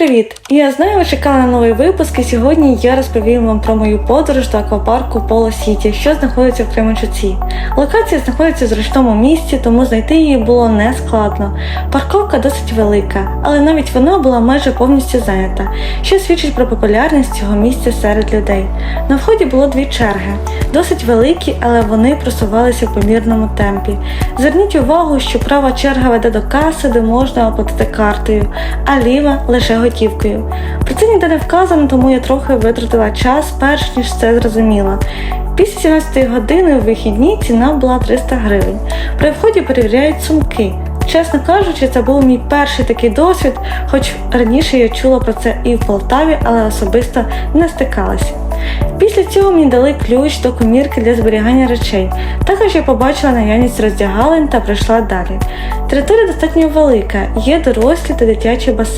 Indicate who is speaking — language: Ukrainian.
Speaker 1: привіт! Я знаю, ви чекали на новий випуск, і сьогодні я розповім вам про мою подорож до аквапарку Поло Сіті, що знаходиться в Кременчуці. Локація знаходиться в зручному місці, тому знайти її було не складно. Парковка досить велика, але навіть вона була майже повністю зайнята, що свідчить про популярність цього місця серед людей. На вході було дві черги, досить великі, але вони просувалися в помірному темпі. Зверніть увагу, що права черга веде до каси, де можна оплатити картою, а ліва лише готівкою. Про це ніде не вказано, тому я трохи витратила час, перш ніж це зрозуміла. Після 17 години у вихідні ціна була 300 гривень. При вході перевіряють сумки. Чесно кажучи, це був мій перший такий досвід, хоч раніше я чула про це і в Полтаві, але особисто не стикалася. Після цього мені дали ключ до комірки для зберігання речей. Також я побачила наявність роздягалень та прийшла далі. Територія достатньо велика, є дорослі та дитячі басейни.